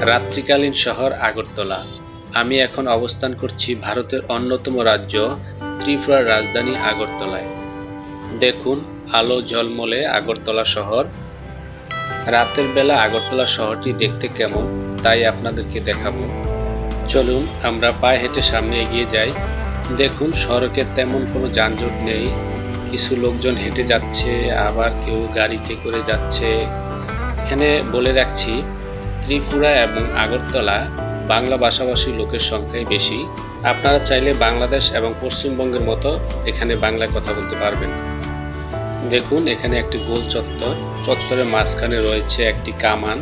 রাত্রিকালীন শহর আগরতলা। আমি এখন অবস্থান করছি ভারতের অন্যতম রাজ্য, ত্রিপুরার রাজধানী আগরতলায়। দেখুন, আলো ঝলমলে আগরতলা শহর। রাতের বেলা আগরতলা শহরটি দেখতে কেমন, তাই আপনাদেরকে দেখাবো। চলুন, আমরা পায়ে হেঁটে সামনে এগিয়ে যাই। দেখুন, সড়কে তেমন কোনো যানজট নেই। কিছু লোকজন হেঁটে যাচ্ছে, আবার কেউ গাড়িতে করে যাচ্ছে। এখানে বলে রাখছি ত্রিপুরা এবং আগরতলা বাংলা ভাষাভাষী লোকের সংখ্যাই বেশি। আপনারা চাইলে বাংলাদেশ এবং পশ্চিমবঙ্গের মতো এখানে বাংলায় কথা বলতে পারবেন। দেখুন, এখানে একটি গোল চত্বর। চত্বরের মাঝখানে রয়েছে একটি কামান।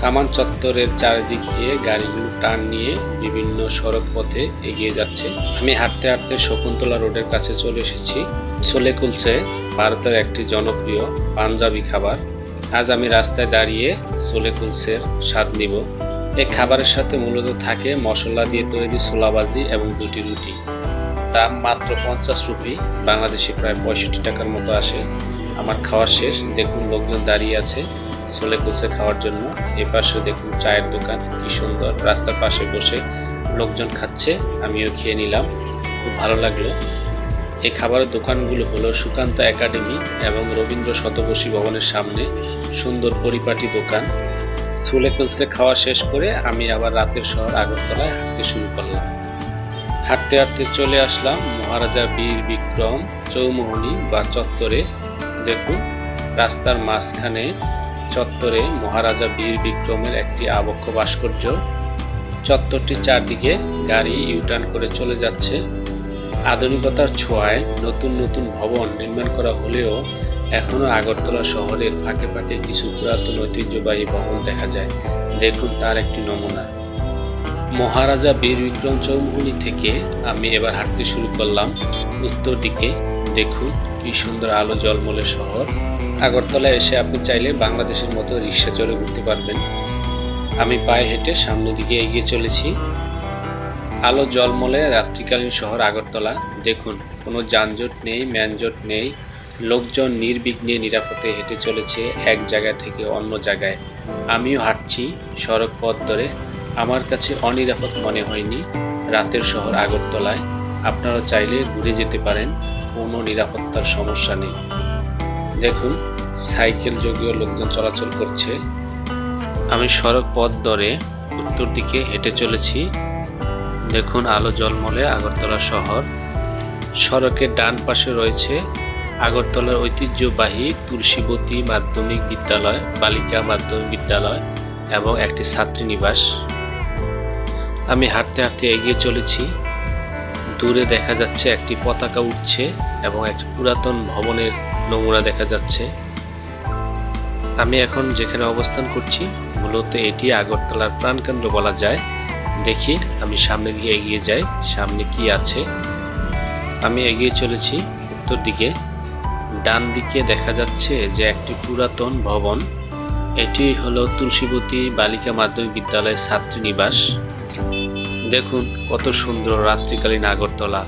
কামান চত্বরের চারিদিক দিয়ে গাড়িগুলো টান নিয়ে বিভিন্ন সড়ক পথে এগিয়ে যাচ্ছে। আমি হাঁটতে হাঁটতে শকুন্তলা রোডের কাছে চলে এসেছি। ছোলে কুলচে ভারতের একটি জনপ্রিয় পাঞ্জাবি খাবার। আজ আমি রাস্তায় দাঁড়িয়ে ছোলে কুলসের স্বাদ নিব। এই খাবারের সাথে মূলত থাকে মশলা দিয়ে তৈরি ছোলাবাজি এবং দুটি রুটি। দাম মাত্র পঞ্চাশ রুপি, বাংলাদেশে প্রায় পঁয়ষট্টি টাকার মতো আসে। আমার খাওয়া শেষ, দেখুন লোকজন দাঁড়িয়ে আছে ছোলে কুলসে খাওয়ার জন্য। এ পাশে দেখুন চায়ের দোকান, কি সুন্দর। রাস্তার পাশে বসে লোকজন খাচ্ছে, আমিও খেয়ে নিলাম। খুব ভালো লাগল। এই খাবারের দোকানগুলো হলো সুকান্ত একাডেমি এবং রবীন্দ্র শতবর্ষী ভবনের সামনে সুন্দর পরিপাটি দোকান। চুলে কুলসে খাওয়া শেষ করে আমি আবার রাতের শহর আগরতলায় হাঁটতে শুরু করলাম। হাঁটতে হাঁটতে চলে আসলাম মহারাজা বীর বিক্রম চৌমোহনী বা চত্বরে। দেখুন, রাস্তার মাঝখানে চত্বরে মহারাজা বীর বিক্রমের একটি আবক্ষ ভাস্কর্য। চত্বরটির চারদিকে গাড়ি ইউটার্ন করে চলে যাচ্ছে। আধুনিকতার ছোঁয়ায় নতুন নতুন ভবন নির্মাণ করা হলেও এখনও আগরতলা শহরের ফাঁকে ফাঁকে কিছু পুরাতন ঐতিহ্যবাহী ভবন দেখা যায়। দেখুন তার একটি নমুনা। মহারাজা বীর বিক্রম চৌমুহনী থেকে আমি এবার হাঁটতে শুরু করলাম। উত্তর দিকে দেখুন কি সুন্দর আলো জলমলে শহর। আগরতলায় এসে আপনি চাইলে বাংলাদেশের মতো রিক্সা চড়ে ঘুরতে পারবেন। আমি পায়ে হেঁটে সামনের দিকে এগিয়ে চলেছি। আলো জলমলে রাত্রিকালীন শহর আগরতলা। দেখুন, কোনো যানজট নেই, ম্যানজট নেই। লোকজন নির্বিঘ্নে নিরাপদে হেঁটে চলেছে এক জায়গা থেকে অন্য জায়গায়। আমিও হাঁটছি সড়ক পথ ধরে। আমার কাছে অনিরাপদ মনে হয়নি রাতের শহর আগরতলায়। আপনারা চাইলে ঘুরে যেতে পারেন, কোনো নিরাপত্তার সমস্যা নেই। দেখুন, সাইকেল যোগেও লোকজন চলাচল করছে। আমি সড়ক পথ ধরে উত্তর দিকে হেঁটে চলেছি। দেখুন আলো জলমলে আগরতলা শহর। সড়কের ডান পাশে রয়েছে আগরতলার ঐতিহ্যবাহী তুলসীবতী মাধ্যমিক বিদ্যালয়, বালিকা মাধ্যমিক বিদ্যালয় এবং একটি ছাত্রী নিবাস। আমি হাঁটতে হাঁটতে এগিয়ে চলেছি। দূরে দেখা যাচ্ছে একটি পতাকা উঠছে এবং একটি পুরাতন ভবনের নমুনা দেখা যাচ্ছে। আমি এখন যেখানে অবস্থান করছি, মূলত এটি আগরতলার প্রাণকেন্দ্র বলা যায়। দেখি আমি সামনে দিকে এগিয়ে যাই, সামনে কি আছে? আমি এগিয়ে চলেছি, উত্তর দিকে। ডান দিকে দেখা যাচ্ছে যে একটি পুরাতন ভবন। এটি হলো তুলসীবতী বালিকা মাধ্যমিক বিদ্যালয়ের ছাত্রী নিবাস। দেখুন কত সুন্দর রাত্রিকালীন আগরতলা।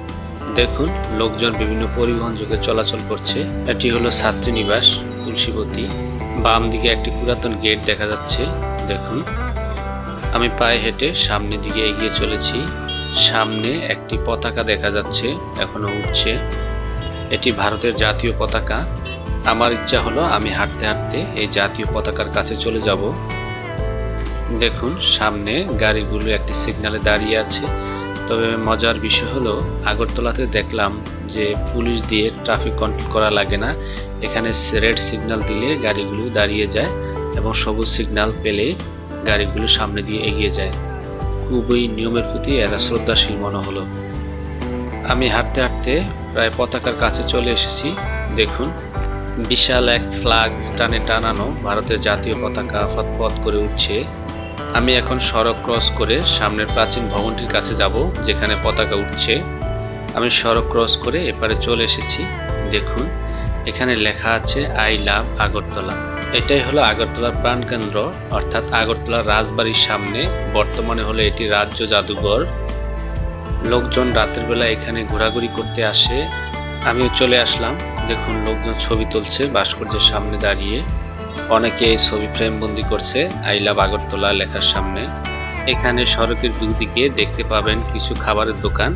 দেখুন লোকজন বিভিন্ন পরিবহন যুগে চলাচল করছে। এটি হলো ছাত্রী নিবাস, তুলসীবতী। বাম দিকে একটি পুরাতন গেট দেখা যাচ্ছে। দেখুন। আমি পায়ে হেঁটে সামনের দিকে এগিয়ে চলেছি। সামনে একটি পতাকা দেখা যাচ্ছে, এখনও উঠছে। এটি ভারতের জাতীয় পতাকা। আমার ইচ্ছা হলো আমি হাঁটতে হাঁটতে এই জাতীয় পতাকার কাছে চলে যাব। দেখুন, সামনে গাড়িগুলো একটি সিগনালে দাঁড়িয়ে আছে। তবে মজার বিষয় হলো, আগরতলাতে দেখলাম যে পুলিশ দিয়ে ট্রাফিক কন্ট্রোল করা লাগে না। এখানে রেড সিগন্যাল দিলে গাড়িগুলো দাঁড়িয়ে যায় এবং সবুজ সিগন্যাল পেলে গাড়িগুলো সামনে দিয়ে এগিয়ে যায়। খুবই নিয়মের প্রতি এরা শ্রদ্ধাশীল মনে হলো। আমি হাঁটতে হাঁটতে প্রায় পতাকার কাছে চলে এসেছি। দেখুন, বিশাল এক ফ্ল্যাগ স্টানে টানানো ভারতের জাতীয় পতাকা ফতপথ করে উঠছে। আমি এখন সড়ক ক্রস করে সামনের প্রাচীন ভবনটির কাছে যাব, যেখানে পতাকা উঠছে। আমি সড়ক ক্রস করে এপারে চলে এসেছি। দেখুন, এখানে লেখা আছে, আই লাভ আগরতলা। এটাই হলো আগরতলার প্রাণকেন্দ্র, অর্থাৎ আগরতলার রাজবাড়ির সামনে। বর্তমানে হলো এটি রাজ্য জাদুঘর। লোকজন রাতের বেলা এখানে ঘোরাঘুরি করতে আসে। আমিও চলে আসলাম। দেখুন লোকজন ছবি তুলছে, ভাস্কর্যের সামনে দাঁড়িয়ে। অনেকে এই ছবি ফ্রেমবন্দি করছে, আই লাভ আগরতলা লেখার সামনে। এখানে সড়কের দুদিকে দেখতে পাবেন কিছু খাবারের দোকান।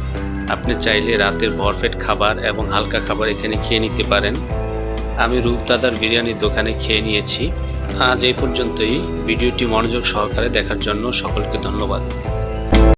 আপনি চাইলে রাতের ভরপেট খাবার এবং হালকা খাবার এখানে খেয়ে নিতে পারেন। আমি রূপদাদার বিরিয়ানির দোকানে খেয়ে নিয়েছি। আজ এই পর্যন্তই। ভিডিওটি মনোযোগ সহকারে দেখার জন্য সকলকে ধন্যবাদ।